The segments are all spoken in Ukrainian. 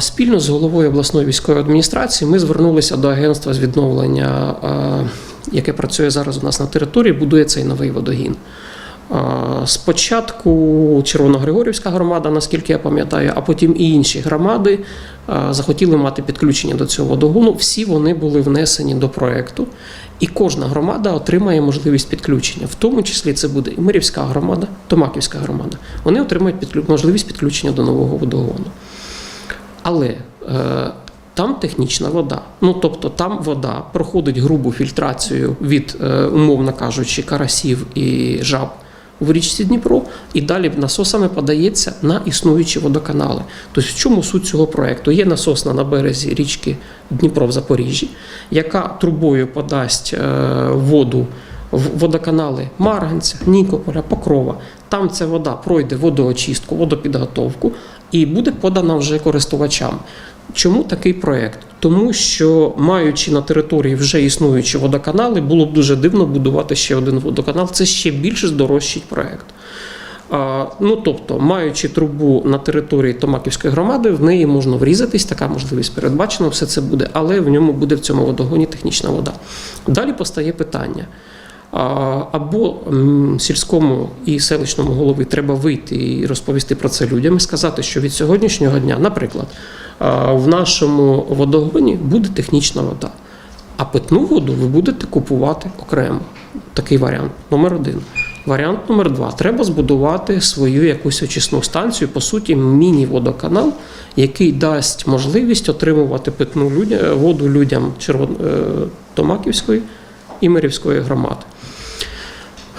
Спільно з головою обласної військової адміністрації ми звернулися до агентства з відновлення, яке працює зараз у нас на території, будує цей новий водогін. Спочатку Червоногригорівська громада, наскільки я пам'ятаю, а потім і інші громади захотіли мати підключення до цього водогону. Всі вони були внесені до проекту, і кожна громада отримає можливість підключення. В тому числі це буде і Мирівська громада, Томаківська громада. Вони отримають можливість підключення до нового водогону. Але е, там технічна вода. Ну тобто там вода проходить грубу фільтрацію від, е, умовно кажучи, карасів і жаб в річці Дніпро, і далі насосами подається на існуючі водоканали. Тобто, в чому суть цього проекту? Є насосна на березі річки Дніпро в Запоріжжі, яка трубою подасть е, воду в водоканали Марганця, Нікополя, Покрова. Там ця вода пройде водоочистку, водопідготовку і буде подана вже користувачам. Чому такий проект? Тому що, маючи на території вже існуючі водоканали, було б дуже дивно будувати ще один водоканал. Це ще більше здорожчить проект. Ну тобто, маючи трубу на території Томаківської громади, в неї можна врізатись, така можливість передбачена, все це буде, але в ньому буде в цьому водогоні технічна вода. Далі постає питання. Або сільському і селищному голові треба вийти і розповісти про це людям і сказати, що від сьогоднішнього дня, наприклад, в нашому водогоні буде технічна вода, а питну воду ви будете купувати окремо. Такий варіант номер один. Варіант номер два. Треба збудувати свою якусь очисну станцію, по суті, міні-водоканал, який дасть можливість отримувати питну воду людям Червон... е, і Мирівської громади.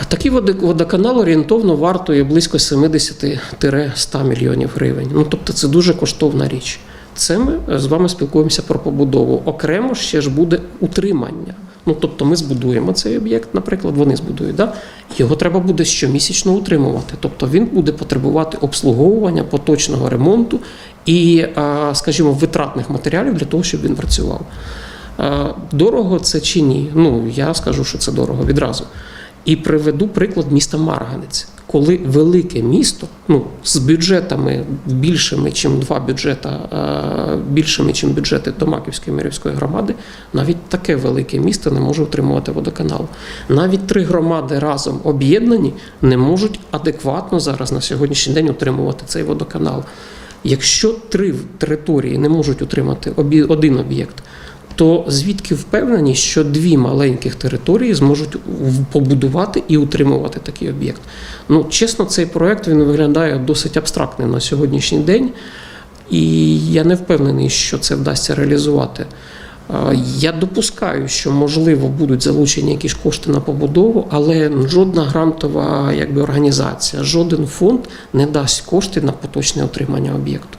Такий водоканал орієнтовно вартує близько 70-100 мільйонів гривень. Ну тобто це дуже коштовна річ. Це ми з вами спілкуємося про побудову. Окремо ще ж буде утримання. Ну тобто ми збудуємо цей об'єкт, наприклад, вони збудують. Да? Його треба буде щомісячно утримувати. Тобто він буде потребувати обслуговування, поточного ремонту і, скажімо, витратних матеріалів для того, щоб він працював. Дорого це чи ні? Ну я скажу, що це дорого відразу. І приведу приклад міста Марганець, коли велике місто, ну з бюджетами більшими, ніж два бюджета, е, більшими, ніж бюджети Томаківської мирівської громади, навіть таке велике місто не може утримувати водоканал. Навіть три громади разом об'єднані не можуть адекватно зараз на сьогоднішній день утримувати цей водоканал. Якщо три території не можуть утримати обі- один об'єкт, то звідки впевнені, що дві маленьких території зможуть побудувати і утримувати такий об'єкт? Ну, чесно, цей проект він виглядає досить абстрактним на сьогоднішній день, і я не впевнений, що це вдасться реалізувати. Я допускаю, що можливо будуть залучені якісь кошти на побудову, але жодна грантова якби, організація, жоден фонд не дасть кошти на поточне отримання об'єкту.